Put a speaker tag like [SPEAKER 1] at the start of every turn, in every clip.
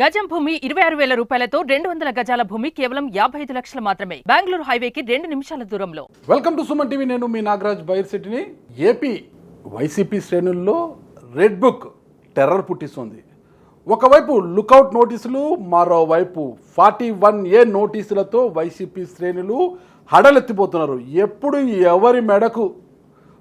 [SPEAKER 1] గజం భూమి ఇరవై ఆరు వేల రూపాయలతో రెండు వందల గజాల భూమి కేవలం యాభై ఐదు లక్షలు మాత్రమే. బెంగళూరు హైవేకి రెండు నిమిషాల దూరంలో.
[SPEAKER 2] Welcome to Suman TV. నేను మీ నాగరాజ్ బైర్సిటీని ఏపీ వైసీపీ శ్రేణుల్లో రెడ్ బుక్ టెర్రర్ పుట్టిస్తుంది. ఒకవైపు లుకౌట్ నోటీసులు మరోవైపు ఫార్టీ వన్ ఏ నోటీసులతో వైసీపీ శ్రేణులు హడలెత్తిపోతున్నారు. ఎప్పుడు ఎవరి మెడకు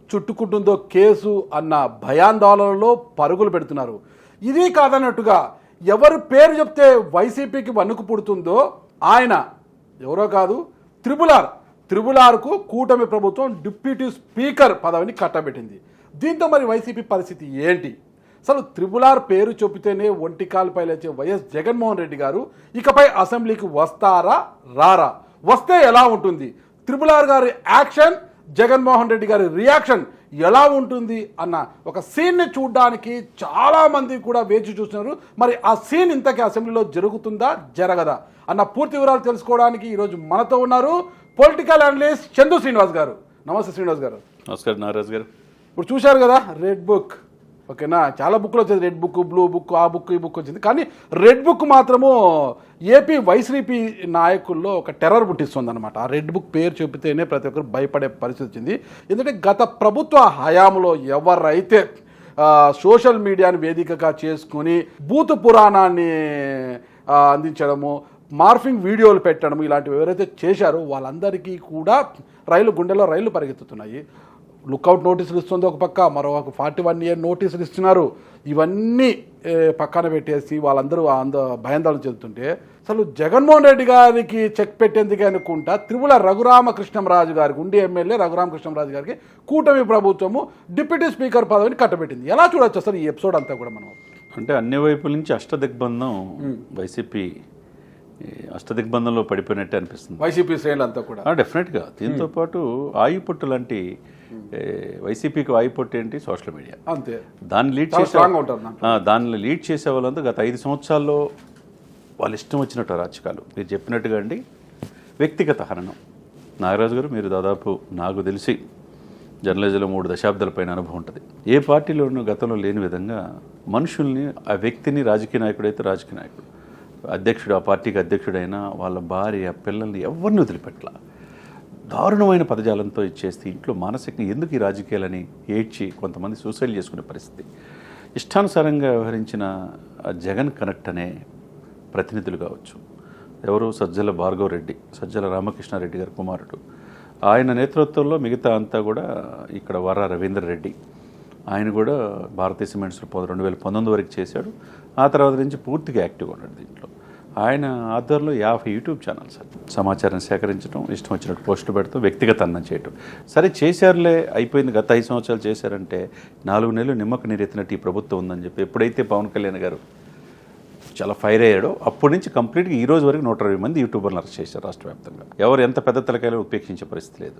[SPEAKER 2] చుట్టుకుంటుందో కేసు అన్న భయాందోళనలో పరుగులు పెడుతున్నారు. ఇది కాదన్నట్టుగా ఎవరి పేరు చెప్తే వైసీపీకి వణుకు పుడుతుందో ఆయన ఎవరో కాదు త్రిబులార్. త్రిబులార్కు కూటమి ప్రభుత్వం డిప్యూటీ స్పీకర్ పదవిని కట్టబెట్టింది. దీంతో మరి వైసీపీ పరిస్థితి ఏంటి? అసలు త్రిబులార్ పేరు చెబితేనే ఒంటికాలపై లేచే వైఎస్ జగన్మోహన్ రెడ్డి గారు ఇకపై అసెంబ్లీకి వస్తారా రారా? వస్తే ఎలా ఉంటుంది? త్రిబులార్ గారి యాక్షన్ జగన్మోహన్ రెడ్డి గారి రియాక్షన్ ఎలా ఉంటుంది అన్న ఒక సీన్ని చూడడానికి చాలా మంది కూడా వేచి చూస్తున్నారు మరి ఆ సీన్ ఇంతకీ అసెంబ్లీలో జరుగుతుందా? జరగదా? అన్న పూర్తి వివరాలు తెలుసుకోవడానికి ఈరోజు మనతో ఉన్నారు పొలిటికల్ అనలిస్ట్ చందు శ్రీనివాస్ గారు. నమస్తే శ్రీనివాస్ గారు.
[SPEAKER 3] నమస్కారం నాగరాజు గారు.
[SPEAKER 2] ఇప్పుడు చూశారు కదా రెడ్ బుక్. ఓకేనా? చాలా బుక్లు వచ్చేది రెడ్ బుక్ బ్లూ బుక్ ఆ బుక్ ఈ బుక్ వచ్చింది. కానీ రెడ్ బుక్ మాత్రము ఏపీ వైసీపీ నాయకుల్లో ఒక టెర్రర్ పుట్టిస్తుంది అనమాట ఆ రెడ్ బుక్ పేరు చెబితేనే ప్రతి ఒక్కరు భయపడే పరిస్థితి వచ్చింది. ఎందుకంటే గత ప్రభుత్వ హయాంలో ఎవరైతే సోషల్ మీడియాని వేదికగా చేసుకుని బూతు పురాణాన్ని అందించడము మార్ఫింగ్ వీడియోలు పెట్టడము ఇలాంటివి ఎవరైతే చేశారో వాళ్ళందరికీ కూడా రైలు గుండెలో రైళ్ళు పరిగెత్తుతున్నాయి. లుక్అవుట్ నోటీసులు ఇస్తుంది ఒక పక్క మరో ఒక ఫార్టీ వన్ ఇయర్ నోటీసులు ఇస్తున్నారు. ఇవన్నీ పక్కన పెట్టేసి వాళ్ళందరూ అంద భయాందోళన చెందుతుంటే అసలు జగన్మోహన్ రెడ్డి గారికి చెక్ పెట్టేందుకు అనుకుంటా త్రిపుల రఘురామకృష్ణంరాజు గారికి ఉండి ఎమ్మెల్యే రఘురామకృష్ణంరాజు గారికి కూటమి ప్రభుత్వము డిప్యూటీ స్పీకర్ పదవిని కట్టబెట్టింది. ఎలా చూడొచ్చు అసలు ఈ ఎపిసోడ్ అంతా కూడా మనం?
[SPEAKER 3] అంటే అన్ని వైపుల నుంచి అష్టదిగ్బంధం వైసీపీ అష్టదిగ్బంధంలో పడిపోయినట్టే అనిపిస్తుంది.
[SPEAKER 2] వైసీపీ శ్రేణులు అంతా కూడా
[SPEAKER 3] డెఫినెట్గా. దీంతో పాటు ఆయుపట్టు లాంటి వైసీపీకి ఆయుపట్టు ఏంటి? Social media.
[SPEAKER 2] అంతే.
[SPEAKER 3] దాన్ని లీడ్ చేసే దాన్ని లీడ్ చేసే వాళ్ళంతా గత ఐదు సంవత్సరాల్లో వాళ్ళ ఇష్టం వచ్చినట్టు అరాచకాలు మీరు చెప్పినట్టుగా అండి వ్యక్తిగత హరణం నాగరాజు గారు మీరు దాదాపు నాకు తెలిసి జర్నలిజంలో మూడు దశాబ్దాల పైన అనుభవం ఉంటుంది. ఏ పార్టీలోనూ గతంలో లేని విధంగా మనుషుల్ని ఆ వ్యక్తిని రాజకీయ నాయకుడైతే రాజకీయ నాయకుడు. అధ్యక్షుడు ఆ పార్టీకి అధ్యక్షుడైనా వాళ్ళ భార్య పిల్లల్ని ఎవరిని వదిలిపెట్టాల? దారుణమైన పదజాలంతో ఇచ్చేస్తే ఇంట్లో మానసికంగా ఎందుకు ఈ రాజకీయాలని ఏడ్చి కొంతమంది సూసైడ్ చేసుకునే పరిస్థితి? ఇష్టానుసారంగా వ్యవహరించిన జగన్ కనెక్ట్ అనే ప్రతినిధులు కావచ్చు. ఎవరు? సజ్జల భార్గవ రెడ్డి సజ్జల రామకృష్ణారెడ్డి గారి కుమారుడు. ఆయన నేతృత్వంలో మిగతా అంతా కూడా ఇక్కడ వర రవీందర్ రెడ్డి. ఆయన కూడా భారతీయ సిమెంట్స్ రెండు వేల పంతొమ్మిది వరకు చేశాడు. ఆ తర్వాత నుంచి పూర్తిగా యాక్టివ్గా ఉన్నాడు దీంట్లో. ఆయన ఆధ్వర్యంలో యాభై యూట్యూబ్ ఛానల్స్ సమాచారం సేకరించడం ఇష్టం వచ్చినట్టు పోస్టులు పెడతాం వ్యక్తిగత అన్నం చేయటం. సరే చేశారులే అయిపోయింది. గత ఐదు సంవత్సరాలు చేశారంటే నాలుగు నెలలు నిమ్మక నీరెత్తినట్టు ఈ ప్రభుత్వం ఉందని చెప్పి ఎప్పుడైతే పవన్ కళ్యాణ్ గారు చాలా ఫైర్ అయ్యాడో అప్పటి నుంచి కంప్లీట్గా ఈ రోజు వరకు నూట ఇరవై మంది యూట్యూబర్లు అరెస్ట్ చేశారు రాష్ట్ర వ్యాప్తంగా. ఎవరు ఎంత పెద్ద తలకాయలు ఉపేక్షించే పరిస్థితి లేదు.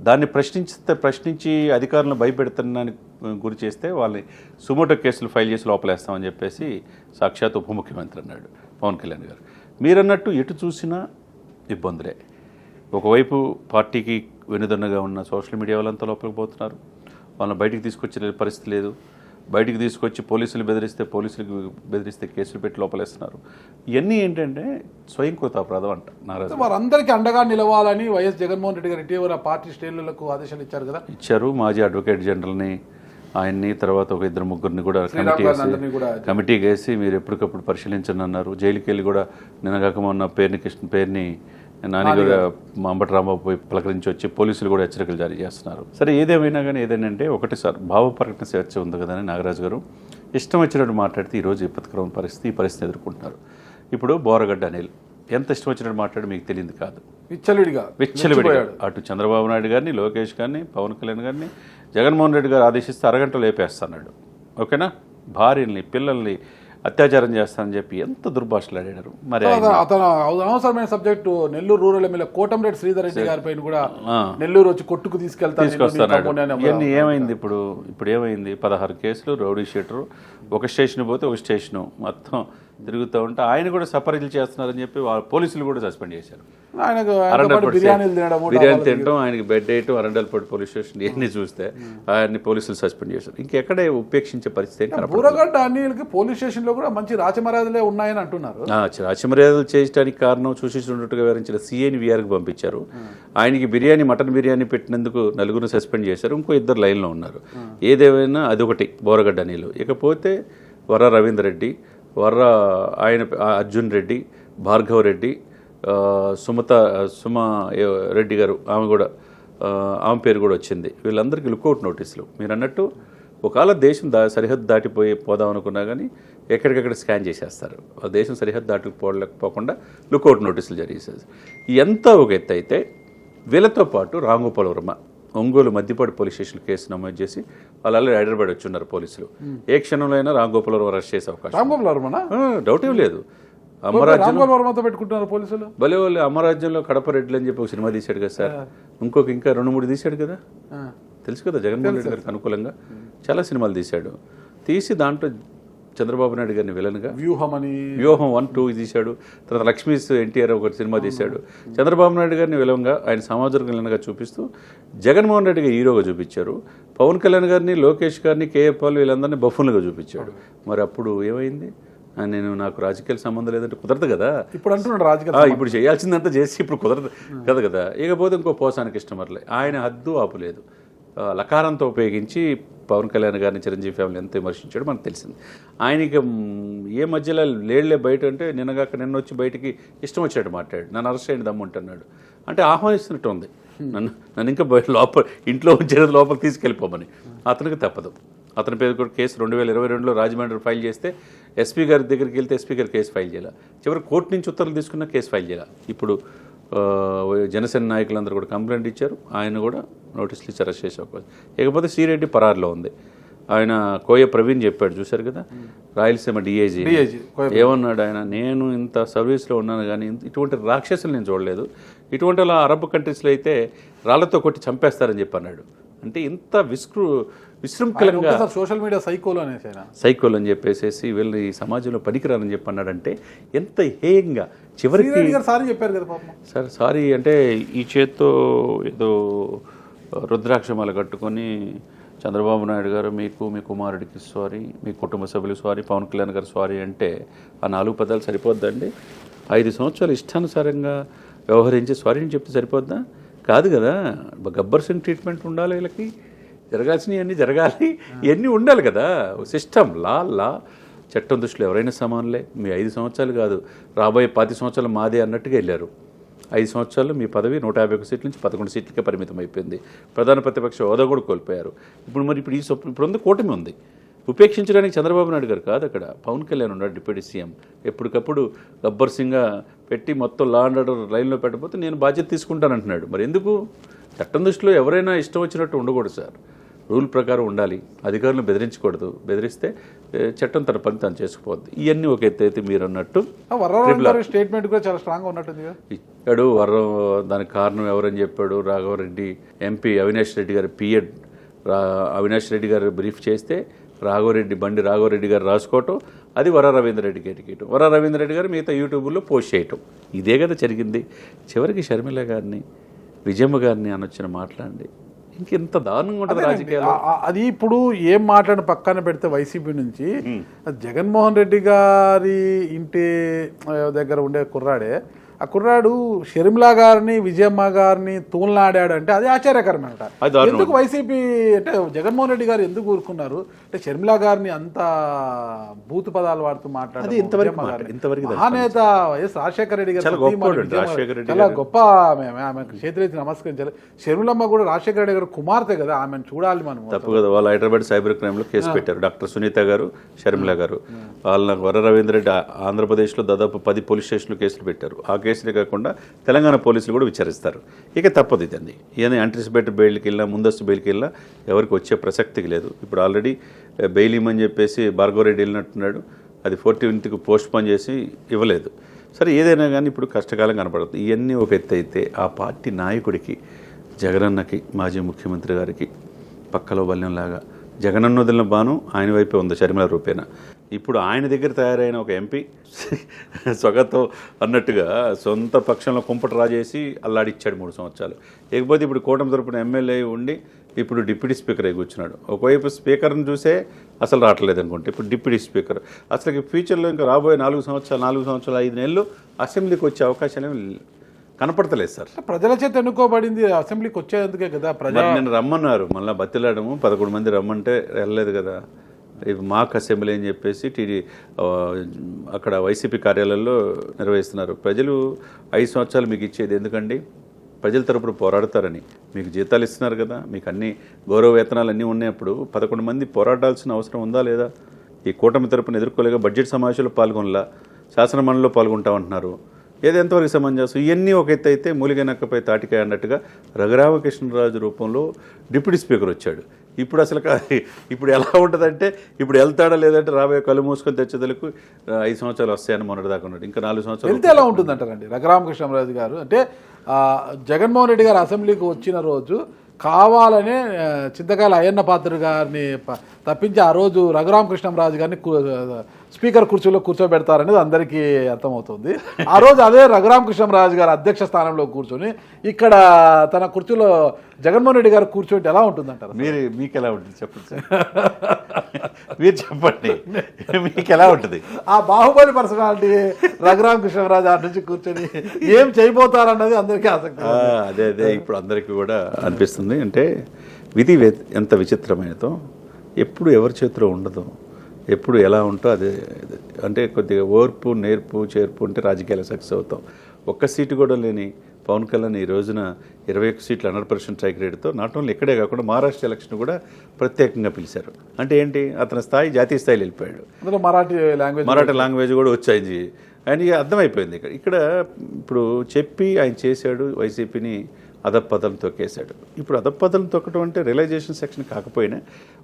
[SPEAKER 3] దాన్ని ప్రశ్నించితే ప్రశ్నించి అధికారులను భయపెడుతున్నానికి గురి చేస్తే వాళ్ళని సుమోటో కేసులు ఫైల్ చేసి లోపలేస్తామని చెప్పేసి సాక్షాత్ ఉప ముఖ్యమంత్రి అన్నాడు పవన్ కళ్యాణ్ గారు. మీరన్నట్టు ఎటు చూసినా ఇబ్బందులే. ఒకవైపు పార్టీకి వెనుదన్నగా ఉన్న సోషల్ మీడియా వాళ్ళంతా లోపలికి పోతున్నారు. వాళ్ళని బయటికి తీసుకొచ్చే పరిస్థితి లేదు. బయటికి తీసుకొచ్చి పోలీసులు బెదిరిస్తే పోలీసులకు బెదిరిస్తే కేసులు పెట్టి లోపలేస్తున్నారు. ఇవన్నీ ఏంటంటే స్వయం కృతాపరాధం అంట నారాజు
[SPEAKER 2] వారందరికీ అండగా నిలవాలని వైఎస్ జగన్మోహన్ రెడ్డి గారు ఇటీవల పార్టీ శ్రేణులకు ఆదేశాలు ఇచ్చారు కదా?
[SPEAKER 3] ఇచ్చారు. మాజీ అడ్వకేట్ జనరల్ని ఆయన్ని తర్వాత ఒక ఇద్దరు ముగ్గురిని కూడా కమిటీ కమిటీకి వేసి మీరు ఎప్పటికప్పుడు పరిశీలించండి అన్నారు. జైలుకి వెళ్ళి కూడా నిన్నగాక మొన్న పేరుని కృష్ణ పేరుని నాని కూడా మా అంబటి రాంబాబు పోయి పలకరించి వచ్చి పోలీసులు కూడా హెచ్చరికలు జారీ చేస్తున్నారు. సరే ఏదేమైనా కానీ ఏదేంటంటే ఒకటి సార్ భావ ప్రకటన స్వేచ్ఛ ఉంది కదా అని నాగరాజు గారు ఇష్టం వచ్చినట్టు మాట్లాడితే ఈరోజు విపత్కరమైన పరిస్థితి ఈ పరిస్థితి ఎదుర్కొంటున్నారు. ఇప్పుడు బోరగడ్డ అనిల్ ఎంత ఇష్టం వచ్చినట్టు మాట్లాడి మీకు తెలియదు కాదు.
[SPEAKER 2] విచ్చలవిడిగా
[SPEAKER 3] విచ్చలవిడిగా. అటు చంద్రబాబు నాయుడు గారిని లోకేష్ గారిని పవన్ కళ్యాణ్ గారిని జగన్మోహన్ రెడ్డి గారు ఆదేశిస్తే అరగంటలో లేపేస్తాడు ఓకేనా? భార్యల్ని పిల్లల్ని అత్యాచారం చేస్తానని చెప్పి ఎంత దుర్భాషలు ఆడారు. మరి
[SPEAKER 2] అతను అనవసరమైన subject Nellore rural MLA Kotamreddy Sridhar Reddy గారి పైన కూడా. నెల్లూరు వచ్చి కొట్టుకు తీసుకెళ్తాను
[SPEAKER 3] ఇవన్నీ ఏమైంది ఇప్పుడు? ఇప్పుడు ఏమైంది? పదహారు కేసులు రౌడీ షీటరు ఒక స్టేషన్ పోతే ఒక స్టేషను. మొత్తం తిరుగుతూ ఉంటే ఆయన కూడా సపరీలు చేస్తున్నారని చెప్పి వాళ్ళ పోలీసులు కూడా సస్పెండ్ చేశారు.
[SPEAKER 2] ఆయనకు బిర్యానీలు
[SPEAKER 3] తినడం ఆయనకి బెడ్ వేయటం అరండల్పూడి పోలీస్ స్టేషన్ ఇవన్నీ చూస్తే ఆయన్ని పోలీసులు సస్పెండ్ చేశారు. ఇంకెక్కడే ఉపేక్షించే పరిస్థితి.
[SPEAKER 2] బూరగడ్డ అన్నిటికి పోలీస్ స్టేషన్లో కూడా మంచి రాచమర్యాదలే ఉన్నాయని అంటున్నారు.
[SPEAKER 3] రాచమర్యాదలు చేయడానికి కారణం చూసిస్తున్నట్టుగా వివరించిన సీఏని వీఆర్కి పంపించారు. ఆయనకి బిర్యానీ మటన్ బిర్యానీ పెట్టినందుకు నలుగురు సస్పెండ్ చేశారు. ఇంకో ఇద్దరు లైన్లో ఉన్నారు. ఏదేమైనా అదొకటి బోరగడ్డ నీళ్ళు ఇకపోతే వర్ర రవీందర్ రెడ్డి వర్ర ఆయన ఆ, అర్జున్ రెడ్డి భార్గవ్ రెడ్డి సుమత సుమ రెడ్డి గారు ఆమె కూడా ఆమె పేరు కూడా వచ్చింది. వీళ్ళందరికీ లుకౌట్ నోటీసులు. మీరు అన్నట్టు ఒకవేళ దేశం దా సరిహద్దు దాటిపోయి పోదాం అనుకున్నా కానీ ఎక్కడికక్కడ స్కాన్ చేసేస్తారు. ఆ దేశం సరిహద్దు దాటిపోలేకపోకుండా లుకౌట్ నోటీసులు జరిగేసేది ఎంత ఒక ఎత్తు అయితే వీళ్ళతో పాటు Ramgopal Varma Ongole Maddipadu police station case నమోదు చేసి వాళ్ళు హైదరాబాద్ వచ్చి ఉన్నారు పోలీసులు. ఏ క్షణంలో అయినా రాంగోపాల్ వర్మ అరెస్ట్ చేసే అవకాశం డౌట్ ఏం లేదు. అమరాజ్యం
[SPEAKER 2] రాంగోపాల్ వర్మతో పెట్టుకుంటున్నారు పోలీసులు?
[SPEAKER 3] భలే వాళ్ళు అమరాజ్యంలో కడప రెడ్లు అని చెప్పి ఒక సినిమా తీశాడు కదా సార్. ఇంకొక ఇంకా రెండు మూడు తీశాడు కదా. తెలుసు కదా జగన్మోహన్ రెడ్డి గారికి అనుకూలంగా. చాలా సినిమాలు తీశాడు. తీసి దాంట్లో చంద్రబాబు నాయుడు గారిని విలన్గా
[SPEAKER 2] వ్యూహం అని
[SPEAKER 3] వ్యూహం వన్ టూ తీశాడు. తర్వాత లక్ష్మీస్ ఎన్టీఆర్ ఒక సినిమా తీశాడు. చంద్రబాబు నాయుడు గారిని విలంగా ఆయన సామాజిక విలన్గా చూపిస్తూ జగన్మోహన్ రెడ్డి గారు హీరోగా చూపించారు. పవన్ కళ్యాణ్ గారిని లోకేష్ గారిని కేఏ పాల్ వీళ్ళందరినీ బఫున్లుగా చూపించాడు. మరి అప్పుడు ఏమైంది? నేను నాకు రాజకీయాల సంబంధం లేదంటే కుదరదు కదా?
[SPEAKER 2] ఇప్పుడు అంటున్నాడు రాజకీయ
[SPEAKER 3] ఇప్పుడు చేయాల్సిందంతా చేసి ఇప్పుడు కుదరదు కదా కదా? ఇకపోతే ఇంకో పోసానికి ఇష్టమర్లే ఆయన హద్దు ఆపులేదు లకారంతో ఉపయోగించి పవన్ కళ్యాణ్ గారిని చిరంజీవి ఫ్యామిలీ ఎంత విమర్శించాడో మనకు తెలిసింది. ఆయనకి ఏ మధ్యలో లేళ్ళే బయట అంటే నిన్నగాక నిన్న వచ్చి బయటికి ఇష్టం వచ్చాడు మాట్లాడు నన్ను అరెస్ట్ అయ్యింది దమ్ముంటున్నాడు అంటే ఆహ్వానిస్తున్నట్టు ఉంది. నన్ను నన్ను ఇంకా బయట లోపల ఇంట్లో ఉంచేది లోపల తీసుకెళ్ళిపోమని. అతనికి తప్పదు. అతని పేరు కూడా కేసు రెండు వేల ఇరవై రెండులో రాజమండ్రి ఫైల్ చేస్తే ఎస్పీ గారి దగ్గరికి వెళ్తే ఎస్పీ గారు కేసు ఫైల్ చేయాలి? చివరి కోర్టు నుంచి ఉత్తర్వులు తీసుకున్న కేసు ఫైల్ చేయాలి? ఇప్పుడు జనసేన నాయకులందరూ కూడా కంప్లైంట్ ఇచ్చారు. ఆయన కూడా నోటీసులు ఇచ్చి అరెస్ట్ చేసే అవకాశం. ఇకపోతే శ్రీరెడ్డి పరారులో ఉంది. ఆయన కోయ ప్రవీణ్ చెప్పాడు చూశారు కదా? రాయలసీమ డిఐజీ ఏమన్నాడు ఆయన? నేను ఇంత సర్వీస్లో ఉన్నాను కానీ ఇటువంటి రాక్షసులు నేను చూడలేదు. ఇటువంటి అలా అరబ్ కంట్రీస్లో అయితే రాళ్ళతో కొట్టి చంపేస్తారని చెప్పి అన్నాడు. అంటే ఇంత విస్కృ విశృంఖలంగా
[SPEAKER 2] సోషల్ మీడియా సైకోలు అనేసి
[SPEAKER 3] సైకోల్ అని చెప్పేసేసి వీళ్ళు ఈ సమాజంలో పనికిరారని చెప్పి అన్నాడంటే ఎంత హేయంగా. చివరికి
[SPEAKER 2] సారీ చెప్పారు కదా
[SPEAKER 3] సార్ సారీ అంటే ఈ చేత్తో ఏదో రుద్రాక్షమాల కట్టుకొని చంద్రబాబు నాయుడు గారు మీకు మీ కుమారుడికి సారీ మీ కుటుంబ సభ్యులు సారీ పవన్ కళ్యాణ్ గారు సారీ అంటే ఆ నాలుగు పదాలు సరిపోద్దండి. ఐదు సంవత్సరాలు ఇష్టానుసారంగా వ్యవహరించి సారీ అని చెప్తే సరిపోద్దా? కాదు కదా. గబ్బర్ సింగ్ ట్రీట్మెంట్ ఉండాలి వీళ్ళకి. జరగాల్సినవి అన్నీ జరగాలి. ఇవన్నీ ఉండాలి కదా. సిస్టమ్ లా లా. చట్టం దృష్టిలో ఎవరైనా సమానులే. మీ ఐదు సంవత్సరాలు కాదు. రాబోయే పది సంవత్సరాలు మాదే అన్నట్టుగా వెళ్ళారు. ఐదు సంవత్సరాల్లో మీ పదవి నూట యాభై ఒక సీట్ల నుంచి పదకొండు సీట్లకే పరిమితం అయిపోయింది. ప్రధాన ప్రతిపక్ష హోదా కూడా కోల్పోయారు. ఇప్పుడు మరి ఇప్పుడు ఈ సొప్ ఇప్పుడు ఉంది కూటమి ఉంది. ఉపేక్షించడానికి చంద్రబాబు నాయుడు గారు కాదు అక్కడ. పవన్ కళ్యాణ్ ఉన్నాడు డిప్యూటీ సీఎం. ఎప్పటికప్పుడు గబ్బర్ సింగ్గా పెట్టి మొత్తం లా అండ్ ఆర్డర్ లైన్లో పెట్టకపోతే నేను బాధ్యత తీసుకుంటానంటున్నాడు. మరి ఎందుకు? చట్టం దృష్టిలో ఎవరైనా ఇష్టం వచ్చినట్టు ఉండకూడదు సార్. రూల్ ప్రకారం ఉండాలి. అధికారులను బెదిరించకూడదు. బెదిరిస్తే చట్టం తన పని తను చేసుకుపోద్ది. ఇవన్నీ ఒక ఎత్తు అయితే మీరు అన్నట్టు
[SPEAKER 2] స్టేట్మెంట్ కూడా చాలా స్ట్రాంగ్ ఉన్నట్టుంది
[SPEAKER 3] ఇచ్చాడు. వరం దానికి కారణం ఎవరని చెప్పాడు? రాఘవరెడ్డి ఎంపీ అవినాష్ రెడ్డి గారు పిఎడ్ అవినాష్ రెడ్డి గారు బ్రీఫ్ చేస్తే రాఘవరెడ్డి బండి రాఘవరెడ్డి గారు రాసుకోవటం అది వర రవీంద్ర రెడ్డికి ఎటికేయటం వర రవీంద్ర రెడ్డి గారు మిగతా యూట్యూబ్లో పోస్ట్ చేయటం. ఇదే కదా జరిగింది. చివరికి షర్మిల గారిని విజయమ్మ గారిని అనొచ్చిన మాట్లాడండి. ఇంకెంత దారుణంగా ఉంటుంది రాజకీయాలు?
[SPEAKER 2] అది ఇప్పుడు ఏం మాట్లాడిన పక్కన పెడితే వైసీపీ నుంచి జగన్మోహన్ రెడ్డి గారి ఇంటి దగ్గర ఉండే కుర్రాడే ఆ కుర్రాడు షర్మిలా గారిని విజయమ్మ గారిని తూలనాడాడు అంటే అది ఆశ్చర్యకరమేనట. ఎందుకు వైసీపీ అంటే జగన్మోహన్ రెడ్డి గారు ఎందుకు ఊరుకున్నారు? అంటే షర్మిలా గారిని అంత బూతు పదాలు వాడుతూ మాట్లాడారు మహానేత వైఎస్ రాజశేఖర రెడ్డి గారు
[SPEAKER 3] చాలా.
[SPEAKER 2] గొప్ప ఆమె ఆమెకు చేతులెత్తి నమస్కరించాలి షర్మిలమ్మ కూడా రాజశేఖర రెడ్డి గారు కుమార్తె కదా ఆమెను చూడాలి మనం.
[SPEAKER 3] తప్పు కదా వాళ్ళు హైదరాబాద్ సైబర్ క్రైమ్లో కేసు పెట్టారు. డాక్టర్ సునీత గారు షర్మిల గారు. వాళ్ళ వర రవీంద్ర రెడ్డి ఆంధ్రప్రదేశ్లో దాదాపు పది పోలీస్ స్టేషన్లు కేసులు పెట్టారు. ఆ కేసులే కాకుండా తెలంగాణ పోలీసులు కూడా విచారిస్తారు. ఇక తప్పదు ఇదండి. ఇవన్నీ యాంటిసిపేటెడ్ బెయిల్కి వెళ్ళినా ముందస్తు బెయిల్కి వెళ్ళినా ఎవరికి వచ్చే ప్రసక్తికి లేదు. ఇప్పుడు ఆల్రెడీ బెయిల్ ఇమ్మని చెప్పేసి భార్గవరెడ్డి వెళ్ళినట్టున్నాడు. అది ఫోర్టీన్త్కి పోస్ట్ పోన్ చేసి ఇవ్వలేదు. సరే ఏదైనా కానీ ఇప్పుడు కష్టకాలం కనపడుతుంది. ఇవన్నీ ఒక ఎత్తు అయితే ఆ పార్టీ నాయకుడికి జగనన్నకి మాజీ ముఖ్యమంత్రి గారికి పక్కలో బల్యంలాగా జగనన్న వదిలిన బాను ఆయన వైపే ఉంది షర్మిల రూపేణ. ఇప్పుడు ఆయన దగ్గర తయారైన ఒక ఎంపీ స్వగతం అన్నట్టుగా సొంత పక్షంలో కుంపట రాజేసి అల్లాడిచ్చాడు మూడు సంవత్సరాలు. లేకపోతే ఇప్పుడు కూటమి తరపున ఎమ్మెల్యే ఉండి ఇప్పుడు డిప్యూటీ స్పీకర్ అయి కూర్చున్నాడు. ఒకవైపు స్పీకర్ని చూసే అసలు రావట్లేదు అనుకుంటే ఇప్పుడు డిప్యూటీ స్పీకర్. అసలు ఫ్యూచర్లో ఇంకా రాబోయే నాలుగు సంవత్సరాలు నాలుగు సంవత్సరాలు ఐదు నెలలు అసెంబ్లీకి వచ్చే అవకాశాలు ఏమీ కనపడతలేదు సార్.
[SPEAKER 2] ప్రజల చేత ఎన్నుకోబడింది అసెంబ్లీకి వచ్చేందుకే కదా ప్రజా
[SPEAKER 3] మరి నేను రమ్మన్నారు మళ్ళీ బతిలాడము పదకొండు మంది రమ్మంటే వెళ్ళలేదు కదా. మాక్ అసెంబ్లీ అని చెప్పేసి టీడీ అక్కడ వైసీపీ కార్యాలయంలో నిర్వహిస్తున్నారు. ప్రజలు ఐదు సంవత్సరాలు మీకు ఇచ్చేది ఎందుకండి? ప్రజల తరపున పోరాడతారని. మీకు జీతాలు ఇస్తున్నారు కదా మీకు అన్ని గౌరవ వేతనాలు అన్నీ ఉన్నప్పుడు పదకొండు మంది పోరాడాల్సిన అవసరం ఉందా లేదా? ఈ కూటమి తరపున ఎదుర్కోలేక బడ్జెట్ సమావేశంలో పాల్గొనలా? శాసనమండలిలో పాల్గొంటామంటున్నారు ఏది ఎంతవరకు సమంజసం? ఇవన్నీ ఒక ఎత్తు అయితే మూలిగ నక్కపై తాటికాయ అన్నట్టుగా రఘురామకృష్ణరాజు రూపంలో డిప్యూటీ స్పీకర్ వచ్చాడు. ఇప్పుడు అసలు ఇప్పుడు ఎలా ఉంటుందంటే ఇప్పుడు వెళ్తాడా లేదంటే రాబోయే కళ్ళు మూసుకొని తెచ్చేదలకు ఐదు సంవత్సరాలు వస్తాయని మొన్నటి దాకా ఉన్నాడు ఇంకా నాలుగు సంవత్సరాలు
[SPEAKER 2] వెళ్తే ఎలా ఉంటుందంటారండి? రఘురామకృష్ణరాజు గారు అంటే జగన్మోహన్ రెడ్డి గారు అసెంబ్లీకి వచ్చిన రోజు కావాలనే చింతకాయల అయ్యన్న పాత్ర గారిని తప్పించి ఆ రోజు రఘురామకృష్ణరాజు గారిని స్పీకర్ కుర్చీలో కూర్చోబెడతారనేది అందరికీ అర్థమవుతుంది. ఆ రోజు అదే రఘురామకృష్ణరాజు గారు అధ్యక్ష స్థానంలో కూర్చొని ఇక్కడ తన కుర్చీలో జగన్మోహన్ రెడ్డి గారు కూర్చోంటే ఎలా ఉంటుందంటారు
[SPEAKER 3] మీరు మీకు ఎలా ఉంటుంది చెప్పండి మీరు చెప్పండి. మీకు ఎలా ఉంటుంది?
[SPEAKER 2] ఆ బాహుబలి పర్సనాలిటీ రఘురామకృష్ణరాజు ఆ నుంచి కూర్చొని ఏం చేయబోతారన్నది అందరికీ ఆసక్తి.
[SPEAKER 3] అదే అదే. ఇప్పుడు అందరికీ కూడా అనిపిస్తుంది. అంటే విధి ఎంత విచిత్రమైనదో ఎప్పుడు ఎవరి చేతిలో ఉండదు ఎప్పుడు ఎలా ఉంటో అదే అంటే కొద్దిగా ఓర్పు నేర్పు చేర్పు ఉంటే రాజకీయాలు సక్సెస్ అవుతాం. ఒక్క సీటు కూడా లేని పవన్ కళ్యాణ్ ఈ రోజున ఇరవై ఒక్క సీట్లు హండ్రెడ్ పర్సెంట్ స్ట్రైక్ రేటుతో నాట్ ఓన్లీ ఇక్కడే కాకుండా మహారాష్ట్ర ఎలక్షన్ కూడా ప్రత్యేకంగా పిలిచారు. అంటే ఏంటి? అతని స్థాయి జాతీయ స్థాయిలో వెళ్ళిపోయాడు.
[SPEAKER 2] అందులో మరాఠీ లాంగ్వేజ్
[SPEAKER 3] మరాఠీ లాంగ్వేజ్ కూడా వచ్చాయి. ఆయనకి అర్థమైపోయింది ఇక్కడ. ఇక్కడ ఇప్పుడు చెప్పి ఆయన చేశాడు వైసీపీని అధపదం తొక్కేశాడు. ఇప్పుడు అధపదం తొక్కడం అంటే రియలైజేషన్ సెక్షన్ కాకపోయినా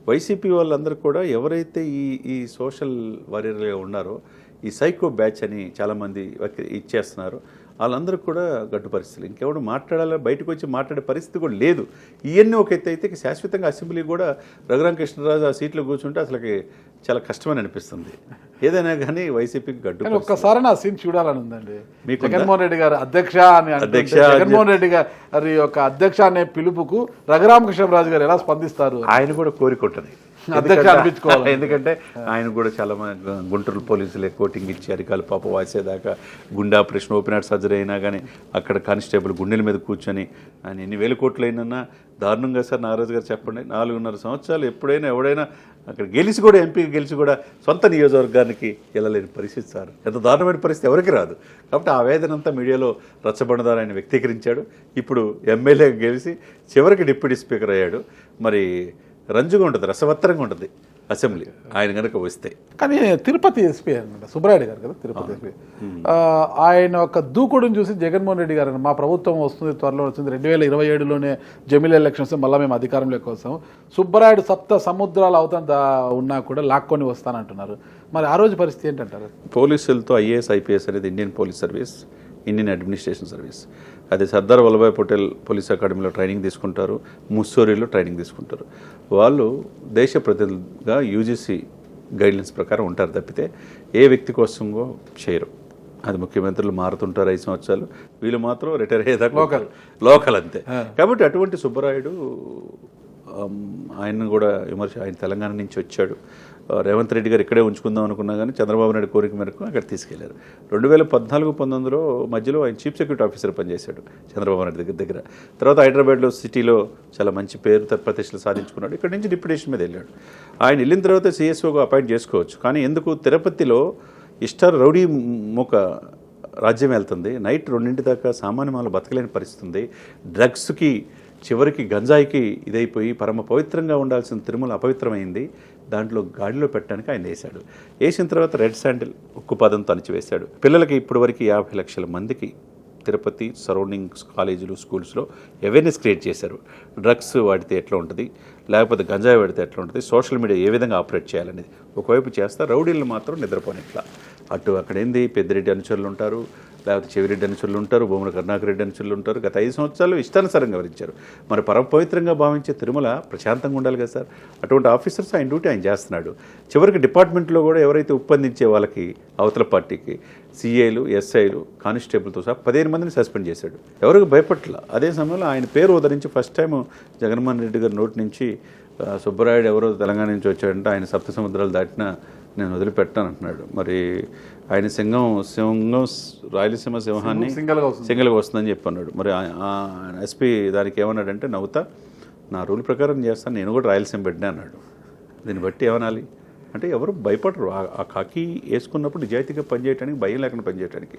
[SPEAKER 3] వైసీపీ వాళ్ళందరూ కూడా ఎవరైతే ఈ ఈ సోషల్ వారియర్గా ఉన్నారో ఈ సైకో బ్యాచ్ అని చాలామంది ఇచ్చేస్తున్నారు. వాళ్ళందరూ కూడా గడ్డు పరిస్థితులు. ఇంకెవడు మాట్లాడాలి? బయటకు వచ్చి మాట్లాడే పరిస్థితి కూడా లేదు. ఇవన్నీ ఒక ఎత్తు అయితే శాశ్వతంగా అసెంబ్లీ కూడా రఘురామ కృష్ణరాజు ఆ సీట్లో కూర్చుంటే అసలుకి చాలా కష్టమని అనిపిస్తుంది. ఏదైనా కానీ వైసీపీకి గడ్డు
[SPEAKER 2] ఒక్కసారి నా సీన్ చూడాలని ఉందండి.
[SPEAKER 3] మీకుందా?
[SPEAKER 2] జగన్మోహన్ రెడ్డి గారు అధ్యక్ష అని
[SPEAKER 3] అధ్యక్ష
[SPEAKER 2] జగన్మోహన్ రెడ్డి గారి యొక్క అధ్యక్ష అనే పిలుపుకు రఘురామకృష్ణరాజు గారు ఎలా స్పందిస్తారు?
[SPEAKER 3] ఆయన కూడా కోరిక ఉంటుంది. ఎందుకంటే- ఆయన కూడా చాలా గుంటూరు పోలీసులే కోటింగ్ ఇచ్చి అరికాలు పాప వాసేదాకా గుండె ఆపరేషన్ ఓపెన్ హార్ట్ సర్జరీ అయినా కానీ అక్కడ కానిస్టేబుల్ గుండెల మీద కూర్చొని ఆయన ఎన్ని వేల కోట్లు అయినా దారుణంగా సార్ నారాజు గారు చెప్పండి. నాలుగున్నర సంవత్సరాలు ఎప్పుడైనా ఎవడైనా అక్కడ గెలిచి కూడా ఎంపీ గెలిచి కూడా సొంత నియోజకవర్గానికి వెళ్ళలేని పరిస్థితి సార్. ఎంత దారుణమైన పరిస్థితి ఎవరికి రాదు. కాబట్టి ఆ వేదన అంతా మీడియాలో రచ్చబండదారు ఆయన వ్యక్తీకరించాడు. ఇప్పుడు ఎమ్మెల్యే గెలిచి చివరికి డిప్యూటీ స్పీకర్ అయ్యాడు. మరి రంజుగా ఉంటుంది రసవత్తరంగా ఉంటుంది అసెంబ్లీ. ఆయన కనుక వస్తే.
[SPEAKER 2] కానీ తిరుపతి ఎస్పీ అనమాట సుబ్రారెడ్డి గారు కదా తిరుపతి ఎస్పీ. ఆయన ఒక దూకుడుని చూసి జగన్మోహన్ రెడ్డి గారు మా ప్రభుత్వం వస్తుంది త్వరలో వస్తుంది రెండు వేల ఇరవై ఏడులోనే జమిల్ ఎలక్షన్స్ మళ్ళీ మేము అధికారంలోకి వస్తాం సుబ్బరాయుడు సప్త సముద్రాలు అవుతాం ఉన్నా కూడా లాక్కొని వస్తానంటున్నారు. మరి ఆ రోజు పరిస్థితి ఏంటంటారు?
[SPEAKER 3] పోలీసులతో ఐఏఎస్ ఐపీఎస్ అనేది Indian police service. Indian administration service. అది సర్దార్ వల్లభాయ్ పటేల్ పోలీస్ అకాడమీలో ట్రైనింగ్ తీసుకుంటారు ముస్సోరీలో ట్రైనింగ్ తీసుకుంటారు. వాళ్ళు దేశ ప్రతినిధులుగా యూజీసీ గైడ్లైన్స్ ప్రకారం ఉంటారు తప్పితే ఏ వ్యక్తి కోసమో చేయరు. అది ముఖ్యమంత్రులు మారుతుంటారు ఐదు సంవత్సరాలు వీళ్ళు మాత్రం రిటైర్ అయ్యేదాకా లోకల్. లోకల్ అంతే. కాబట్టి అటువంటి సుబ్బరాయుడు ఆమ్, ఆయన్ని కూడా విమర్శ ఆయన తెలంగాణ నుంచి వచ్చాడు. రేవంత్ రెడ్డి గారు ఇక్కడే ఉంచుకుందాం అనుకున్నా కానీ చంద్రబాబు నాయుడు కోరిక మేరకు అక్కడ తీసుకెళ్ళారు. రెండు వేల పద్నాలుగు పంతొమ్మిదిలో మధ్యలో ఆయన చీఫ్ సెక్యూరిటీ ఆఫీసర్ పనిచేశాడు చంద్రబాబు నాయుడు దగ్గర దగ్గర. తర్వాత హైదరాబాద్లో సిటీలో చాలా మంచి పేరు ప్రతిష్టలు సాధించుకున్నాడు. ఇక్కడ నుంచి డిప్యుటేషన్ మీద వెళ్ళాడు. ఆయన వెళ్ళిన తర్వాత సిఎస్ఓగా అపాయింట్ చేసుకోవచ్చు. కానీ ఎందుకు తిరుపతిలో ఇష్టార్ రౌడీ మూక రాజ్యం వెళ్తుంది. నైట్ రెండింటి దాకా సామాన్య మాలు బతకలేని పరిస్థితి ఉంది డ్రగ్స్కి చివరికి గంజాయికి ఇదైపోయి పరమ పవిత్రంగా ఉండాల్సిన తిరుమల అపవిత్రమైంది. దాంట్లో గాడిలో పెట్టడానికి ఆయన వేశాడు. వేసిన తర్వాత రెడ్ శాండిల్ ఉక్కు పదంతో అణిచివేశాడు. పిల్లలకి ఇప్పటివరకు యాభై లక్షల మందికి తిరుపతి సరౌండింగ్స్ కాలేజీలు స్కూల్స్లో అవేర్నెస్ క్రియేట్ చేశారు. డ్రగ్స్ వాడితే ఎట్లా ఉంటుంది? లేకపోతే గంజాయి వాడితే ఎట్లా ఉంటుంది? సోషల్ మీడియా ఏ విధంగా ఆపరేట్ చేయాలనేది. ఒకవైపు చేస్తా రౌడీలు మాత్రం నిద్రపోనిట్లా. అటు అక్కడ ఏంది పెద్దిరెడ్డి అనుచరులు ఉంటారు. లేకపోతే చెవిరెడ్డి అనుచరులు ఉంటారు భూముల కరుణాకర్ రెడ్డి అనుచరులు ఉంటారు. గత ఐదు సంవత్సరాలు ఇష్టానుసారంగా వివరించారు. మరి పరమ పవిత్రంగా భావించే తిరుమల ప్రశాంతంగా ఉండాలి కదా సార్? అటువంటి ఆఫీసర్స్ ఆయన డ్యూటీ ఆయన చేస్తున్నాడు. చివరికి డిపార్ట్మెంట్లో కూడా ఎవరైతే ఉప్పందించే వాళ్ళకి అవతల పార్టీకి సిఏలు ఎస్ఐలు కానిస్టేబుల్తో సహా పదిహేను మందిని సస్పెండ్ చేశాడు. ఎవరికి భయపట్ల? అదే సమయంలో ఆయన పేరు ఉదరించి ఫస్ట్ టైం జగన్మోహన్ రెడ్డి గారి నోటి నుంచి సుబ్బరాయుడు ఎవరో తెలంగాణ నుంచి వచ్చాడంటే ఆయన సప్త సముద్రాలు దాటినా నేను వదిలిపెట్టాను అంటున్నాడు. మరి ఆయన సింహం సింహం రాయలసీమ సింహాన్ని
[SPEAKER 2] సింగిల్గా
[SPEAKER 3] వస్తుందని చెప్పి అన్నాడు మరి ఎస్పీ దానికి ఏమన్నాడంటే నవ్వుతా నా రూల్ ప్రకారం చేస్తాను నేను కూడా రాయలసీమ బిడ్డ అన్నాడు. దీన్ని బట్టి ఏమనాలి? అంటే ఎవరు భయపడరు. ఆ- కాకి వేసుకున్నప్పుడు నిజాయితీగా పనిచేయడానికి భయం లేకుండా పనిచేయడానికి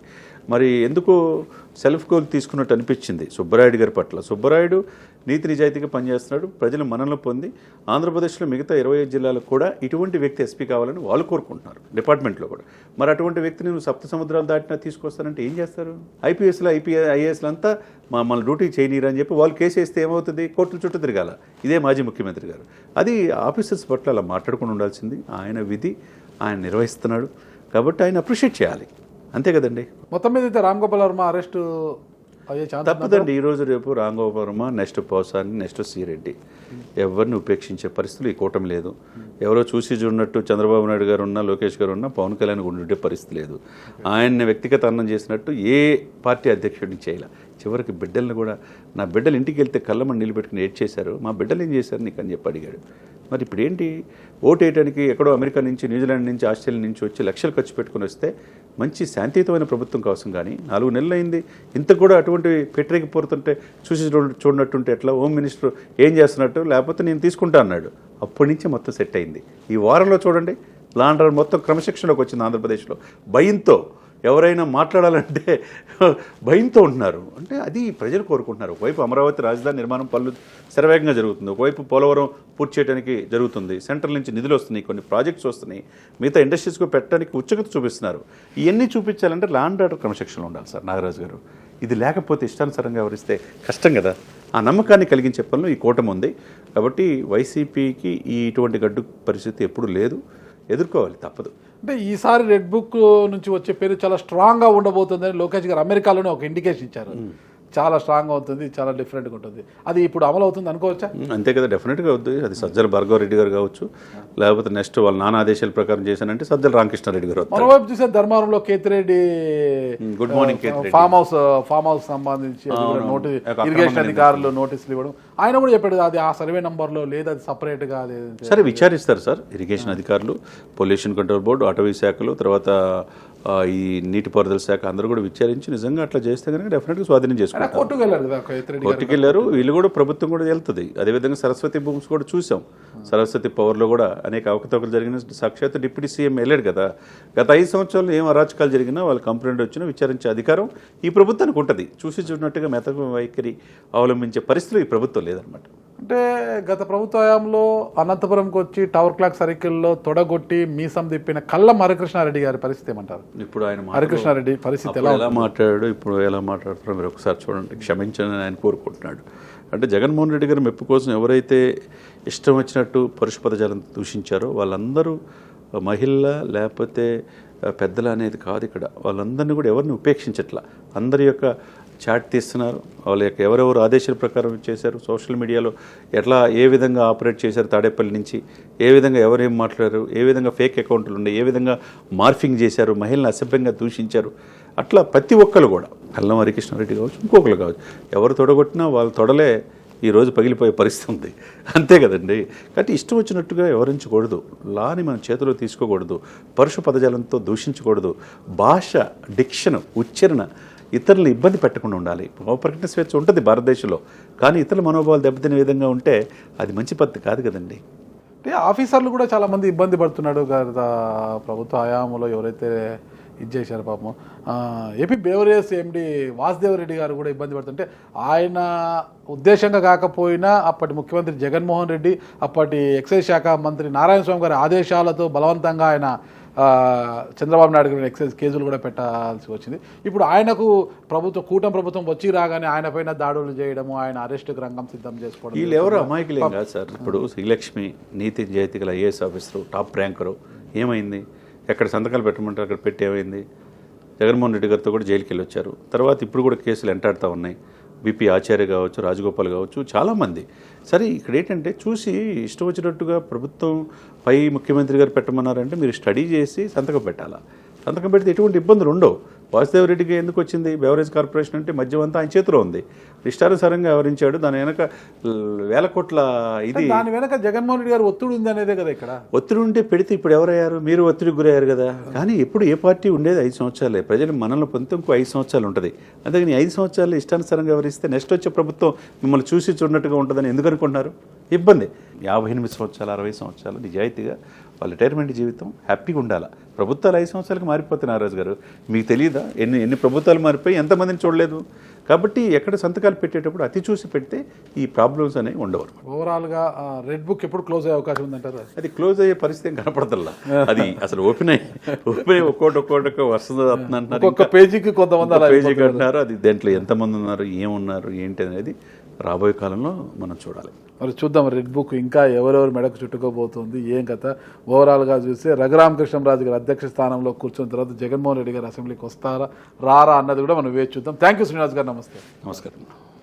[SPEAKER 3] మరి ఎందుకు సెల్ఫ్ గోల్ తీసుకున్నట్టు అనిపించింది సుబ్బరాయుడు గారి పట్ల? సుబ్బరాయుడు నీతి నిజాయితీగా పనిచేస్తున్నాడు ప్రజలు మనలో పొంది ఆంధ్రప్రదేశ్లో మిగతా ఇరవై ఐదు జిల్లాలకు కూడా ఇటువంటి వ్యక్తి ఎస్పీ కావాలని వాళ్ళు కోరుకుంటున్నారు డిపార్ట్మెంట్లో కూడా. మరి అటువంటి వ్యక్తిని నువ్వు సప్త సముద్రాలు దాటినా తీసుకొస్తానంటే ఏం చేస్తారు? ఐపీఎస్లు ఐపీఐ ఐఏఎస్లు అంతా మా మన డ్యూటీ చేయనీరు అని చెప్పి వాళ్ళు కేసు వేస్తే ఏమవుతుంది? కోర్టుల చుట్టూ తిరగాల. ఇదే మాజీ ముఖ్యమంత్రి గారు. అది ఆఫీసర్స్ పట్ల అలా మాట్లాడుకుని ఉండాల్సింది. ఆయన విధి ఆయన నిర్వహిస్తున్నాడు. కాబట్టి ఆయన అప్రిషియేట్ చేయాలి. అంతే కదండి?
[SPEAKER 2] మొత్తం మీద అయితే రామ్ గోపాల్ వర్మ అరెస్ట్
[SPEAKER 3] తప్పదండి. ఈరోజు రేపు రాంగోపరమ నెక్స్ట్ పోసాని నెక్స్ట్ సిరెడ్డి ఎవరిని ఉపేక్షించే పరిస్థితులు ఈ కూటమి లేదు. ఎవరో చూసి చూడనట్టు చంద్రబాబు నాయుడు గారు ఉన్నా లోకేష్ గారు ఉన్నా పవన్ కళ్యాణ్ ఉండే పరిస్థితి లేదు. ఆయన్ని వ్యక్తిగత అన్నం చేసినట్టు ఏ పార్టీ అధ్యక్షుడిని చేయాల. చివరికి బిడ్డల్ని కూడా నా బిడ్డలు ఇంటికి వెళ్తే కళ్ళమని నిలబెట్టుకుని ఏడ్ చేశారు. మా బిడ్డలు ఏం చేశారు నీకు అని చెప్పి అడిగాడు. మరి ఇప్పుడు ఏంటి? ఓటు వేయడానికి ఎక్కడో అమెరికా నుంచి న్యూజిలాండ్ నుంచి ఆస్ట్రేలియా నుంచి వచ్చి లక్షలు ఖర్చు పెట్టుకుని వస్తే మంచి శాంతియుతమైన ప్రభుత్వం కోసం కానీ నాలుగు నెలలు అయింది. ఇంత కూడా అటువంటి పెట్టరేకి పోరుతుంటే చూసి చూడనట్టుంటే ఎట్లా హోమ్ మినిస్టర్ ఏం చేస్తున్నట్టు? లేకపోతే నేను తీసుకుంటా అన్నాడు. అప్పటి నుంచి మొత్తం సెట్ అయింది. ఈ వారంలో చూడండి లాండర్ మొత్తం క్రమశిక్షణలోకి వచ్చింది ఆంధ్రప్రదేశ్లో. భయంతో ఎవరైనా మాట్లాడాలంటే భయంతో ఉంటున్నారు. అంటే అది ప్రజలు కోరుకుంటున్నారు. ఒకవైపు అమరావతి రాజధాని నిర్మాణం పనులు శరవేగంగా జరుగుతుంది. ఒకవైపు పోలవరం పూర్తి చేయడానికి జరుగుతుంది. సెంట్రల్ నుంచి నిధులు వస్తున్నాయి. కొన్ని ప్రాజెక్ట్స్ వస్తున్నాయి. మిగతా ఇండస్ట్రీస్కు పెట్టడానికి ఉత్సుకత చూపిస్తున్నారు. ఇవన్నీ చూపించాలంటే ల్యాండ్ ఆర్డర్ క్రమశిక్షణలో ఉండాలి సార్ నాగరాజు గారు. ఇది లేకపోతే ఇష్టానుసారంగా వివరిస్తే కష్టం కదా. ఆ నమ్మకాన్ని కలిగించే పనులు ఈ కూటమి ఉంది. కాబట్టి వైసీపీకి ఈ ఇటువంటి గడ్డు పరిస్థితి ఎప్పుడూ లేదు. ఎదుర్కోవాలి తప్పదు.
[SPEAKER 2] అంటే ఈసారి రెడ్ బుక్ నుంచి వచ్చే పేరు చాలా స్ట్రాంగ్గా ఉండబోతుందని లోకేష్ గారు అమెరికాలోనే ఒక ఇండికేషన్ ఇచ్చారు. చాలా స్ట్రాంగ్గా ఉంటుంది చాలా డిఫరెంట్గా ఉంటుంది. అది ఇప్పుడు అమలు అవుతుంది అనుకోవచ్చా?
[SPEAKER 3] అంతే కదా డెఫినెట్గా అవుద్ది. అది సజ్జల భార్గవ రెడ్డి గారు కావచ్చు లేకపోతే నెక్స్ట్ వాళ్ళ నాన్న ఆదేశాల ప్రకారం చేశానంటే సజ్జల రామకృష్ణారెడ్డి గారు
[SPEAKER 2] మరోవైపు చూసే ధర్మారంలో Kethireddy
[SPEAKER 3] good morning.
[SPEAKER 2] Farm house farm house సంబంధించి నోటీస్ ఇరిగేషన్ అధికారులు నోటీసులు ఇవ్వడం. ఆయన కూడా చెప్పాడు అది ఆ సర్వే నంబర్లో లేదు అది సపరేట్గా అది
[SPEAKER 3] సరే విచారిస్తారు సార్ ఇరిగేషన్ అధికారులు పొల్యూషన్ కంట్రోల్ బోర్డు అటవీ శాఖలు తర్వాత ఈ నీటిపారుదల శాఖ అందరూ కూడా విచారించి నిజంగా అట్లా చేస్తే కనుక డెఫినెట్గా స్వాధీనం చేసుకుంటారు. వెళ్ళారు వీళ్ళు కూడా ప్రభుత్వం కూడా వెళ్తుంది. అదేవిధంగా సరస్వతి భూమ్స్ కూడా చూసాం. సరస్వతి పవర్లో కూడా అనేక అవకతవకలు జరిగిన సాక్షాత్ డిప్యూటీ సీఎం వెళ్ళాడు కదా. గత ఐదు సంవత్సరాలు ఏం అరాచకాలు జరిగినా వాళ్ళ కంప్లైంట్ వచ్చినా విచారించే అధికారం ఈ ప్రభుత్వానికి ఉంటుంది. చూసి చూడనట్టుగా మెతక వైఖరి అవలంబించే పరిస్థితులు ఈ ప్రభుత్వం లేదనమాట
[SPEAKER 2] అంటే గత ప్రభుత్వ హయాంలో అనంతపురంకి వచ్చి టవర్ క్లాక్ సర్కిల్లో తొడగొట్టి మీసం తిప్పిన కళ్ళ హరికృష్ణారెడ్డి గారి పరిస్థితి ఏమంటారు?
[SPEAKER 3] ఇప్పుడు ఆయన
[SPEAKER 2] హరికృష్ణారెడ్డి పరిస్థితి
[SPEAKER 3] అప్పుడు ఎలా మాట్లాడాడు ఇప్పుడు ఎలా మాట్లాడుతున్నారో మీరు ఒకసారి చూడండి క్షమించని ఆయన కోరుకుంటున్నాడు. అంటే జగన్మోహన్ రెడ్డి గారి మెప్పు కోసం ఎవరైతే ఇష్టం వచ్చినట్టు పరుష పదజాలం దూషించారో వాళ్ళందరూ మహిళ లేకపోతే పెద్దల అనేది కాదు ఇక్కడ. వాళ్ళందరినీ కూడా ఎవరిని ఉపేక్షించట్లా? అందరి యొక్క చాట్ తీస్తున్నారు. వాళ్ళ యొక్క ఎవరెవరు ఆదేశాల ప్రకారం చేశారు సోషల్ మీడియాలో ఎట్లా ఏ విధంగా ఆపరేట్ చేశారు తాడేపల్లి నుంచి ఏ విధంగా ఎవరేం మాట్లాడారు ఏ విధంగా ఫేక్ అకౌంట్లు ఉన్నాయి ఏ విధంగా మార్ఫింగ్ చేశారు మహిళలను అసభ్యంగా దూషించారు అట్లా ప్రతి ఒక్కరు కూడా అల్లం హరికృష్ణారెడ్డి కావచ్చు ఇంకొకరు కావచ్చు ఎవరు తొడగొట్టినా వాళ్ళ తొడలే ఈరోజు పగిలిపోయే పరిస్థితి ఉంది. అంతే కదండి. కాబట్టి ఇష్టం వచ్చినట్టుగా వివరించకూడదు లాని మన చేతిలో తీసుకోకూడదు. పరుష పదజాలంతో దూషించకూడదు. భాష డిక్షన్ ఉచ్చరణ ఇతరులు ఇబ్బంది పెట్టకుండా ఉండాలి. ప్రకటన స్వేచ్ఛ ఉంటుంది భారతదేశంలో. కానీ ఇతరుల మనోభావాలు దెబ్బతినే విధంగా ఉంటే అది మంచి పద్ధతి కాదు కదండి.
[SPEAKER 2] అంటే ఆఫీసర్లు కూడా చాలామంది ఇబ్బంది పడుతున్నాడు గత ప్రభుత్వ హయాంలో ఎవరైతే ఇది చేశారు పాపం. ఏపీ బేవరేజ్ ఎండి వాసుదేవరెడ్డి గారు కూడా ఇబ్బంది పడుతుంటే ఆయన ఉద్దేశంగా కాకపోయినా అప్పటి ముఖ్యమంత్రి జగన్మోహన్ రెడ్డి అప్పటి ఎక్సైజ్ శాఖ మంత్రి నారాయణ స్వామి గారి ఆదేశాలతో బలవంతంగా ఆయన చంద్రబాబు నాయుడు గారి ఎక్సైజ్ కేసులు కూడా పెట్టాల్సి వచ్చింది. ఇప్పుడు ఆయనకు ప్రభుత్వం కూటమి ప్రభుత్వం వచ్చి రాగానే ఆయన పైన దాడులు చేయడము ఆయన అరెస్టుకు రంగం సిద్ధం చేసుకోవడం
[SPEAKER 3] వీళ్ళు ఎవరు అమాయకులేం కాదు సార్. ఇప్పుడు శ్రీలక్ష్మి నీతి నిజాయితీ గల ఐఏఎస్ ఆఫీసరు టాప్ ర్యాంకరు ఏమైంది? ఎక్కడ సంతకాలు పెట్టమంటారు? అక్కడ పెట్టి ఏమైంది? జగన్మోహన్ రెడ్డి గారితో కూడా జైలుకి వెళ్ళి వచ్చారు. తర్వాత ఇప్పుడు కూడా కేసులు ఎంటాడుతూ ఉన్నాయి. బీపీ ఆచార్య కావచ్చు రాజగోపాల్ కావచ్చు చాలామంది. సరే ఇక్కడ ఏంటంటే చూసి ఇష్టం వచ్చినట్టుగా ప్రభుత్వం పై ముఖ్యమంత్రి గారు పెట్టమన్నారంటే మీరు స్టడీ చేసి సంతకం పెట్టాలా? సంతకం పెడితే ఎటువంటి ఇబ్బందులు ఉండవు. వాసుదేవ్ రెడ్డికి ఎందుకు వచ్చింది? బెవరేజ్ కార్పొరేషన్ అంటే మద్యం అంతా ఆయన చేతిలో ఉంది. ఇష్టానుసారంగా వ్యవహరించాడు. దాని వెనక వేల కోట్ల ఇది.
[SPEAKER 2] దాని వెనక జగన్మోహన్ రెడ్డి గారు ఒత్తిడి ఉంది అనేదే కదా ఇక్కడ.
[SPEAKER 3] ఒత్తిడి ఉంటే పెడితే ఇప్పుడు ఎవరయ్యారు? మీరు ఒత్తిడికి గురయ్యారు కదా. కానీ ఎప్పుడు ఏ పార్టీ ఉండేది ఐదు సంవత్సరాలే. ప్రజలు మనల్ని పొందుతూ ఇంకో ఐదు సంవత్సరాలు ఉంటుంది. అందుకని ఐదు సంవత్సరాలు ఇష్టానుసారంగా వివరిస్తే నెక్స్ట్ వచ్చే ప్రభుత్వం మిమ్మల్ని చూసి చూడనట్టుగా ఉంటుందని ఎందుకు అనుకుంటున్నారు? ఇబ్బంది. యాభై ఎనిమిది సంవత్సరాలు అరవై సంవత్సరాలు నిజాయితీగా వాళ్ళ రిటైర్మెంట్ జీవితం హ్యాపీగా ఉండాలి? ప్రభుత్వాలు ఐదు సంవత్సరాలకు మారిపోతాయి నారాజు గారు. మీకు తెలియదా ఎన్ని ఎన్ని ప్రభుత్వాలు మారిపోయి ఎంతమందిని చూడలేదు? కాబట్టి ఎక్కడ సంతకాలు పెట్టేటప్పుడు అతి చూసి పెడితే ఈ ప్రాబ్లమ్స్ అనేవి ఉండవు
[SPEAKER 2] ఓవరాల్గా రెడ్ బుక్ ఎప్పుడు క్లోజ్ అయ్యే అవకాశం ఉందంటారు?
[SPEAKER 3] అది క్లోజ్ అయ్యే పరిస్థితి ఏం కనపడతల్లా? అది అసలు ఓపెన్ అయ్యి ఓపెన్ అయ్యి ఒక్కోటి ఒక్కోటి వస్తుంది అంటున్నారు
[SPEAKER 2] పేజీకి కొంతమంది అలా
[SPEAKER 3] పేజీ అంటున్నారు. అది దాంట్లో ఎంతమంది ఉన్నారు ఏమున్నారు ఏంటి అనేది రాబోయే కాలంలో మనం చూడాలి.
[SPEAKER 2] మరి చూద్దాం రెడ్ బుక్ ఇంకా ఎవరెవరు మెడకు చుట్టుకోబోతుంది ఏం కథ? ఓవరాల్గా చూస్తే రఘురామకృష్ణరాజు గారు అధ్యక్ష స్థానంలో కూర్చున్న తర్వాత జగన్మోహన్ రెడ్డి గారు అసెంబ్లీకి వస్తారా రారా అన్నది కూడా మనం వేచి చూద్దాం. థ్యాంక్ యూ శ్రీనివాస్ గారు. నమస్తే.
[SPEAKER 3] నమస్కారం.